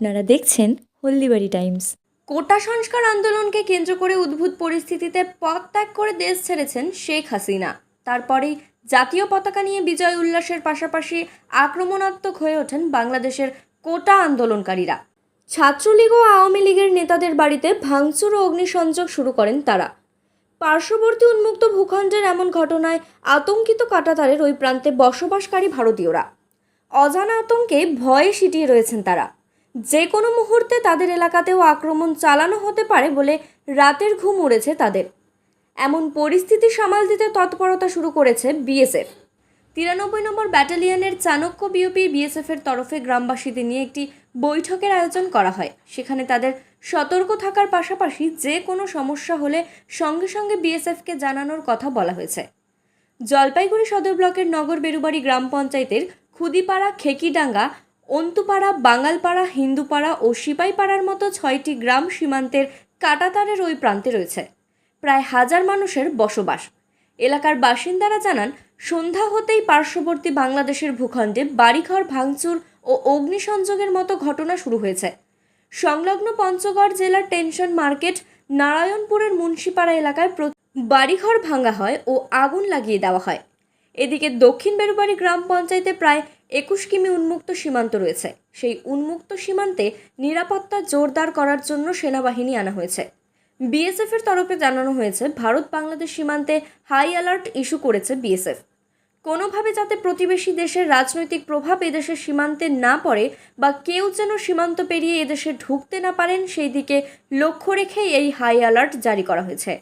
আপনারা দেখছেন হলদিবাড়ি টাইমস। কোটা সংস্কার আন্দোলনকে কেন্দ্র করে উদ্ভূত পরিস্থিতিতে পদ ত্যাগ করে দেশ ছেড়েছেন শেখ হাসিনা। তারপরেই জাতীয় পতাকা নিয়ে বিজয় উল্লাসের পাশাপাশি আক্রমণাত্মক হয়ে ওঠেন বাংলাদেশের কোটা আন্দোলনকারীরা। ছাত্রলীগ ও আওয়ামী লীগের নেতাদের বাড়িতে ভাঙচুর ও অগ্নিসংযোগ শুরু করেন তারা। পার্শ্ববর্তী উন্মুক্ত ভূখণ্ডের এমন ঘটনায় আতঙ্কিত কাটাতারের ওই প্রান্তে বসবাসকারী ভারতীয়রা। অজানা আতঙ্কে ভয়ে সিটিয়ে রয়েছেন তারা। যে কোনো মুহূর্তে তাদের এলাকাতেও আক্রমণ চালানো হতে পারে বলে রাতের ঘুম উড়েছে তাদের। এমন পরিস্থিতি সামাল দিতে তৎপরতা শুরু করেছে বিএসএফ। তিরানব্বই নম্বর ব্যাটালিয়নের চাণক্য বিওপি বিএসএফের তরফে গ্রামবাসীদের নিয়ে একটি বৈঠকের আয়োজন করা হয়। সেখানে তাদের সতর্ক থাকার পাশাপাশি যে কোনো সমস্যা হলে সঙ্গে সঙ্গে বিএসএফকে জানানোর কথা বলা হয়েছে। জলপাইগুড়ি সদর ব্লকের নগর বেরুবাড়ি গ্রাম পঞ্চায়েতের খুদিপাড়া খেকিডাঙ্গা অন্তুপাড়া, বাঙালপাড়া, হিন্দুপাড়া ও সিপাইপাড়ার মতো ছয়টি গ্রাম সীমান্তের কাটাতারের ওই প্রান্তে রয়েছে। প্রায় হাজার মানুষের বসবাস। এলাকার বাসিন্দারা জানান, সন্ধ্যা হতেই পার্শ্ববর্তী বাংলাদেশের ভূখণ্ডে বাড়িঘর ভাঙচুর ও অগ্নিসংযোগের মতো ঘটনা শুরু হয়েছে। সংলগ্ন পঞ্চগড় জেলার টেনশন মার্কেট, নারায়ণপুরের মুন্সিপাড়া এলাকায় বাড়িঘর ভাঙা হয় ও আগুন লাগিয়ে দেওয়া হয়। এদিকে দক্ষিণ বেরুবাড়ি গ্রাম পঞ্চায়েতে প্রায় একুশ কিমি উন্মুক্ত সীমান্ত রয়েছে। সেই উন্মুক্ত সীমান্তে নিরাপত্তা জোরদার করার জন্য সেনাবাহিনী আনা হয়েছে। বিএসএফ এর তরফে জানানো হয়েছে, ভারত বাংলাদেশ সীমান্তে হাই অ্যালার্ট ইস্যু করেছে বিএসএফ। কোনোভাবে যাতে প্রতিবেশী দেশের রাজনৈতিক প্রভাব এদেশের সীমান্তে না পড়ে বা কেউ যেন সীমান্ত পেরিয়ে এদেশে ঢুকতে না পারেন, সেই দিকে লক্ষ্য রেখেই এই হাই অ্যালার্ট জারি করা হয়েছে।